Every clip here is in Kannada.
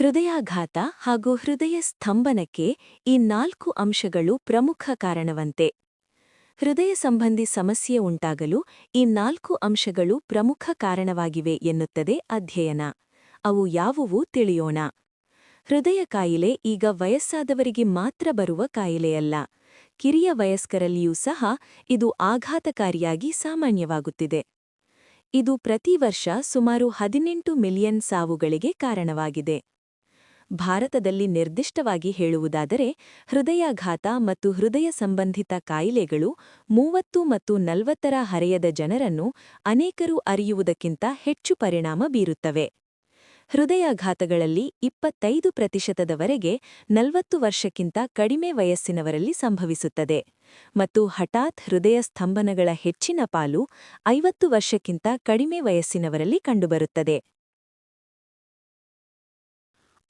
ಹೃದಯಾಘಾತ ಹಾಗೂ ಹೃದಯ ಸ್ತಂಭನಕ್ಕೆ ಈ ನಾಲ್ಕು ಅಂಶಗಳು ಪ್ರಮುಖ ಕಾರಣವಂತೆ. ಹೃದಯ ಸಂಬಂಧಿ ಸಮಸ್ಯೆ ಉಂಟಾಗಲು ಈ ನಾಲ್ಕು ಅಂಶಗಳು ಪ್ರಮುಖ ಕಾರಣವಾಗಿವೆ ಎನ್ನುತ್ತದೆ ಅಧ್ಯಯನ. ಅವು ಯಾವುವು ತಿಳಿಯೋಣ. ಹೃದಯ ಕಾಯಿಲೆ ಈಗ ವಯಸ್ಸಾದವರಿಗೆ ಮಾತ್ರ ಬರುವ ಕಾಯಿಲೆಯಲ್ಲ. ಕಿರಿಯ ವಯಸ್ಕರಲ್ಲಿಯೂ ಸಹ ಇದು ಆಘಾತಕಾರಿಯಾಗಿ ಸಾಮಾನ್ಯವಾಗುತ್ತಿದೆ. ಇದು ಪ್ರತಿ ವರ್ಷ ಸುಮಾರು ಹದಿನೆಂಟು ಮಿಲಿಯನ್ ಸಾವುಗಳಿಗೆ ಕಾರಣವಾಗಿದೆ. ಭಾರತದಲ್ಲಿ ನಿರ್ದಿಷ್ಟವಾಗಿ ಹೇಳುವುದಾದರೆ, ಹೃದಯಾಘಾತ ಮತ್ತು ಹೃದಯ ಸಂಬಂಧಿತ ಕಾಯಿಲೆಗಳು ಮೂವತ್ತು ಮತ್ತು ನಲವತ್ತರ ಹರೆಯದ ಜನರನ್ನು ಅನೇಕರು ಅರಿಯುವುದಕ್ಕಿಂತ ಹೆಚ್ಚು ಪರಿಣಾಮ ಬೀರುತ್ತವೆ. ಹೃದಯಾಘಾತಗಳಲ್ಲಿ ಇಪ್ಪತ್ತೈದು ಪ್ರತಿಶತದವರೆಗೆ ನಲವತ್ತು ವರ್ಷಕ್ಕಿಂತ ಕಡಿಮೆ ವಯಸ್ಸಿನವರಲ್ಲಿ ಸಂಭವಿಸುತ್ತದೆ ಮತ್ತು ಹಠಾತ್ ಹೃದಯ ಸ್ತಂಭನಗಳ ಹೆಚ್ಚಿನ ಪಾಲು ಐವತ್ತು ವರ್ಷಕ್ಕಿಂತ ಕಡಿಮೆ ವಯಸ್ಸಿನವರಲ್ಲಿ ಕಂಡುಬರುತ್ತದೆ.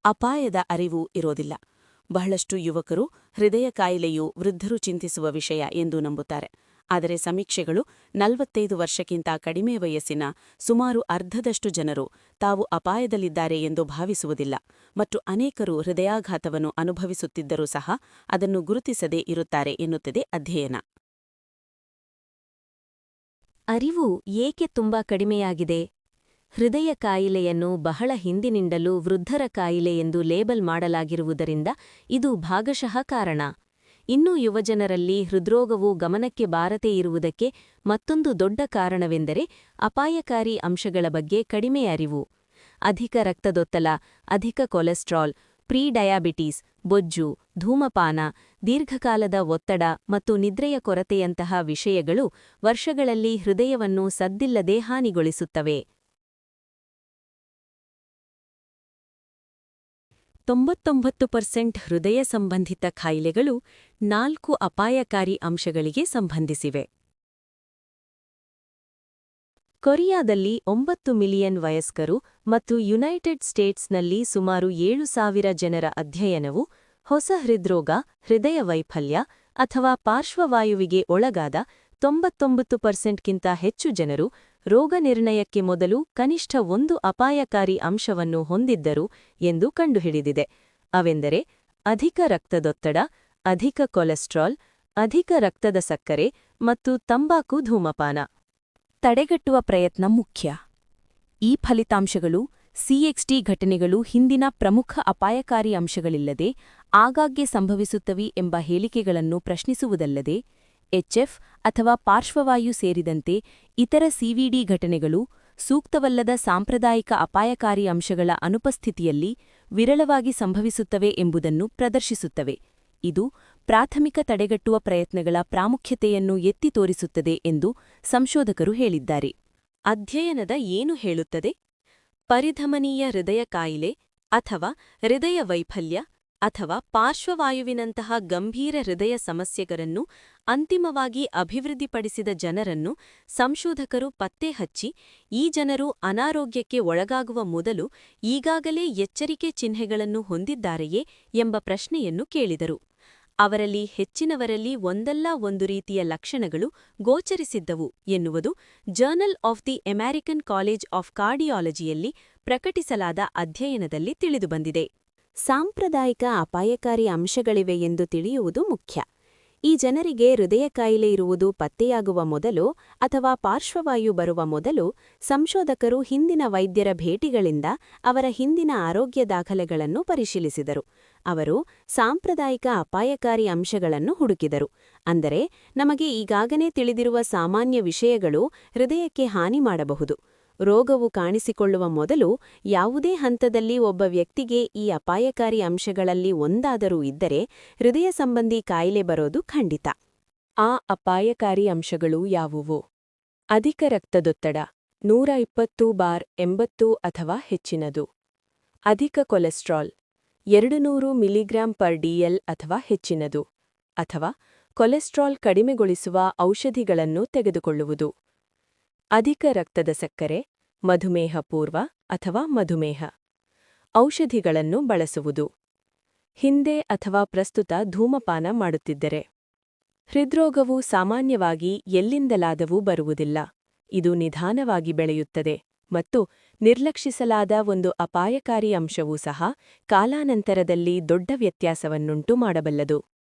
ಅಪಾಯದ ಅರಿವು ಇರೋದಿಲ್ಲ. ಬಹಳಷ್ಟು ಯುವಕರು ಹೃದಯ ಕಾಯಿಲೆಯು ವೃದ್ಧರು ಚಿಂತಿಸುವ ವಿಷಯ ಎಂದು ನಂಬುತ್ತಾರೆ. ಆದರೆ ಸಮೀಕ್ಷೆಗಳು ನಲವತ್ತೈದು ವರ್ಷಕ್ಕಿಂತ ಕಡಿಮೆ ವಯಸ್ಸಿನ ಸುಮಾರು ಅರ್ಧದಷ್ಟು ಜನರು ತಾವು ಅಪಾಯದಲ್ಲಿದ್ದಾರೆ ಎಂದು ಭಾವಿಸುವುದಿಲ್ಲ. ಮತ್ತು ಅನೇಕರು ಹೃದಯಾಘಾತವನ್ನು ಅನುಭವಿಸುತ್ತಿದ್ದರೂ ಸಹ ಅದನ್ನು ಗುರುತಿಸದೇ ಇರುತ್ತಾರೆ ಎನ್ನುತ್ತದೆ ಅಧ್ಯಯನ. ಅರಿವು ಏಕೆ ತುಂಬಾ ಕಡಿಮೆಯಾಗಿದೆ? ಹೃದಯ ಕಾಯಿಲೆಯನ್ನು ಬಹಳ ಹಿಂದಿನಿಂದಲೂ ವೃದ್ಧರ ಕಾಯಿಲೆ ಎಂದು ಲೇಬಲ್ ಮಾಡಲಾಗಿರುವುದರಿಂದ ಇದು ಭಾಗಶಃ ಕಾರಣ. ಇನ್ನೂ ಯುವಜನರಲ್ಲಿ ಹೃದ್ರೋಗವು ಗಮನಕ್ಕೆ ಬಾರದೇ ಇರುವುದಕ್ಕೆ ಮತ್ತೊಂದು ದೊಡ್ಡ ಕಾರಣವೆಂದರೆ ಅಪಾಯಕಾರಿ ಅಂಶಗಳ ಬಗ್ಗೆ ಕಡಿಮೆ ಅರಿವು. ಅಧಿಕ ರಕ್ತದೊತ್ತಲ, ಅಧಿಕ ಕೊಲೆಸ್ಟ್ರಾಲ್, ಪ್ರೀಡಯಾಬಿಟೀಸ್, ಬೊಜ್ಜು, ಧೂಮಪಾನ, ದೀರ್ಘಕಾಲದ ಒತ್ತಡ ಮತ್ತು ನಿದ್ರೆಯ ಕೊರತೆಯಂತಹ ವಿಷಯಗಳು ವರ್ಷಗಳಲ್ಲಿ ಹೃದಯವನ್ನು ಸದ್ದಿಲ್ಲದೆ ಹಾನಿಗೊಳಿಸುತ್ತವೆ. ತೊಂಬತ್ತೊಂಬತ್ತು ಪರ್ಸೆಂಟ್ ಹೃದಯ ಸಂಬಂಧಿತ ಖಾಯಿಲೆಗಳು ನಾಲ್ಕು ಅಪಾಯಕಾರಿ ಅಂಶಗಳಿಗೆ ಸಂಬಂಧಿಸಿವೆ. ಕೊರಿಯಾದಲ್ಲಿ ಒಂಬತ್ತು ಮಿಲಿಯನ್ ವಯಸ್ಕರು ಮತ್ತು ಯುನೈಟೆಡ್ ಸ್ಟೇಟ್ಸ್ನಲ್ಲಿ ಸುಮಾರು ಏಳು ಸಾವಿರ ಜನರ ಅಧ್ಯಯನವು ಹೊಸ ಹೃದ್ರೋಗ, ಹೃದಯ ವೈಫಲ್ಯ ಅಥವಾ ಪಾರ್ಶ್ವವಾಯುವಿಗೆ ಒಳಗಾದ ತೊಂಬತ್ತೊಂಬತ್ತು ಪರ್ಸೆಂಟ್ಗಿಂತ ಹೆಚ್ಚು ಜನರು ರೋಗನಿರ್ಣಯಕ್ಕೆ ಮೊದಲು ಕನಿಷ್ಠ ಒಂದು ಅಪಾಯಕಾರಿ ಅಂಶವನ್ನು ಹೊಂದಿದ್ದರು ಎಂದು ಕಂಡುಹಿಡಿದಿದೆ. ಅವೆಂದರೆ, ಅಧಿಕ ರಕ್ತದೊತ್ತಡ, ಅಧಿಕ ಕೊಲೆಸ್ಟ್ರಾಲ್, ಅಧಿಕ ರಕ್ತದ ಸಕ್ಕರೆ ಮತ್ತು ತಂಬಾಕು ಧೂಮಪಾನ. ತಡೆಗಟ್ಟುವ ಪ್ರಯತ್ನ ಮುಖ್ಯ. ಈ ಫಲಿತಾಂಶಗಳು ಸಿಎಕ್ಸ್ಟಿ ಘಟನೆಗಳು ಹಿಂದಿನ ಪ್ರಮುಖ ಅಪಾಯಕಾರಿ ಅಂಶಗಳಿಲ್ಲದೆ ಆಗಾಗ್ಗೆ ಸಂಭವಿಸುತ್ತವೆ ಎಂಬ ಹೇಳಿಕೆಗಳನ್ನು ಪ್ರಶ್ನಿಸುವುದಲ್ಲದೆ ಎಚ್ಎಫ್ ಅಥವಾ ಪಾರ್ಶ್ವವಾಯು ಸೇರಿದಂತೆ ಇತರ ಸಿವಿಡಿ ಘಟನೆಗಳು ಸೂಕ್ತವಲ್ಲದ ಸಾಂಪ್ರದಾಯಿಕ ಅಪಾಯಕಾರಿ ಅಂಶಗಳ ಅನುಪಸ್ಥಿತಿಯಲ್ಲಿ ವಿರಳವಾಗಿ ಸಂಭವಿಸುತ್ತವೆ ಎಂಬುದನ್ನು ಪ್ರದರ್ಶಿಸುತ್ತವೆ. ಇದು ಪ್ರಾಥಮಿಕ ತಡೆಗಟ್ಟುವ ಪ್ರಯತ್ನಗಳ ಪ್ರಾಮುಖ್ಯತೆಯನ್ನು ಎತ್ತಿ ತೋರಿಸುತ್ತದೆ ಎಂದು ಸಂಶೋಧಕರು ಹೇಳಿದ್ದಾರೆ. ಅಧ್ಯಯನದ ಏನು ಹೇಳುತ್ತದೆ? ಪರಿಧಮನೀಯ ಹೃದಯ ಕಾಯಿಲೆ ಅಥವಾ ಹೃದಯ ವೈಫಲ್ಯ ಅಥವಾ ಪಾರ್ಶ್ವವಾಯುವಿನಂತಹ ಗಂಭೀರ ಹೃದಯ ಸಮಸ್ಯೆಗಳನ್ನು ಅಂತಿಮವಾಗಿ ಅಭಿವೃದ್ಧಿಪಡಿಸಿದ ಜನರನ್ನು ಸಂಶೋಧಕರು ಪತ್ತೆ ಹಚ್ಚಿ, ಈ ಜನರು ಅನಾರೋಗ್ಯಕ್ಕೆ ಒಳಗಾಗುವ ಮೊದಲು ಈಗಾಗಲೇ ಎಚ್ಚರಿಕೆ ಚಿಹ್ನೆಗಳನ್ನು ಹೊಂದಿದ್ದಾರೆಯೇ ಎಂಬ ಪ್ರಶ್ನೆಯನ್ನು ಕೇಳಿದರು. ಅವರಲ್ಲಿ ಹೆಚ್ಚಿನವರಲ್ಲಿ ಒಂದಲ್ಲ ಒಂದು ರೀತಿಯ ಲಕ್ಷಣಗಳು ಗೋಚರಿಸಿದ್ದವು ಎನ್ನುವುದು journal of the American college of ಕಾರ್ಡಿಯಾಲಜಿಯಲ್ಲಿ ಪ್ರಕಟಿಸಲಾದ ಅಧ್ಯಯನದಲ್ಲಿ ತಿಳಿದುಬಂದಿದೆ. ಸಾಂಪ್ರದಾಯಿಕ ಅಪಾಯಕಾರಿ ಅಂಶಗಳಿವೆ ಎಂದು ತಿಳಿಯುವುದು ಮುಖ್ಯ. ಈ ಜನರಿಗೆ ಹೃದಯ ಕಾಯಿಲೆ ಇರುವುದು ಪತ್ತೆಯಾಗುವ ಮೊದಲು ಅಥವಾ ಪಾರ್ಶ್ವವಾಯು ಬರುವ ಮೊದಲು ಸಂಶೋಧಕರು ಹಿಂದಿನ ವೈದ್ಯರ ಭೇಟಿಗಳಿಂದ ಅವರ ಹಿಂದಿನ ಆರೋಗ್ಯ ದಾಖಲೆಗಳನ್ನು ಪರಿಶೀಲಿಸಿದರು. ಅವರು ಸಾಂಪ್ರದಾಯಿಕ ಅಪಾಯಕಾರಿ ಅಂಶಗಳನ್ನು ಹುಡುಕಿದರು. ಅಂದರೆ, ನಮಗೆ ಈಗಾಗಲೇ ತಿಳಿದಿರುವ ಸಾಮಾನ್ಯ ವಿಷಯಗಳು ಹೃದಯಕ್ಕೆ ಹಾನಿ ಮಾಡಬಹುದು. ರೋಗವು ಕಾಣಿಸಿಕೊಳ್ಳುವ ಮೊದಲು ಯಾವುದೇ ಹಂತದಲ್ಲಿ ಒಬ್ಬ ವ್ಯಕ್ತಿಗೆ ಈ ಅಪಾಯಕಾರಿ ಅಂಶಗಳಲ್ಲಿ ಒಂದಾದರೂ ಇದ್ದರೆ ಹೃದಯ ಸಂಬಂಧಿ ಕಾಯಿಲೆ ಬರೋದು ಖಂಡಿತ. ಆ ಅಪಾಯಕಾರಿ ಅಂಶಗಳು ಯಾವುವು? ಅಧಿಕ ರಕ್ತದೊತ್ತಡ, ನೂರ ಇಪ್ಪತ್ತು ಬಾರ್ ಎಂಬತ್ತು ಅಥವಾ ಹೆಚ್ಚಿನದು. ಅಧಿಕ ಕೊಲೆಸ್ಟ್ರಾಲ್ ಎರಡು ನೂರು ಮಿಲಿಗ್ರಾಂ ಪರ್ ಡಿಎಲ್ ಅಥವಾ ಹೆಚ್ಚಿನದು. ಅಥವಾ ಕೊಲೆಸ್ಟ್ರಾಲ್ ಕಡಿಮೆಗೊಳಿಸುವ ಔಷಧಿಗಳನ್ನು ತೆಗೆದುಕೊಳ್ಳುವುದು. ಅಧಿಕ ರಕ್ತದ ಸಕ್ಕರೆ, ಮಧುಮೇಹ ಪೂರ್ವ ಅಥವಾ ಮಧುಮೇಹ. ಔಷಧಿಗಳನ್ನು ಬಳಸುವುದು. ಹಿಂದೆ ಅಥವಾ ಪ್ರಸ್ತುತ ಧೂಮಪಾನ ಮಾಡುತ್ತಿದ್ದರೆ. ಹೃದ್ರೋಗವು ಸಾಮಾನ್ಯವಾಗಿ ಎಲ್ಲಿಂದಲಾದವೂ ಬರುವುದಿಲ್ಲ. ಇದು ನಿಧಾನವಾಗಿ ಬೆಳೆಯುತ್ತದೆ ಮತ್ತು ನಿರ್ಲಕ್ಷಿಸಲಾದ ಒಂದು ಅಪಾಯಕಾರಿ ಅಂಶವೂ ಸಹ ಕಾಲಾನಂತರದಲ್ಲಿ ದೊಡ್ಡ ವ್ಯತ್ಯಾಸವನ್ನುಂಟು ಮಾಡಬಲ್ಲದು.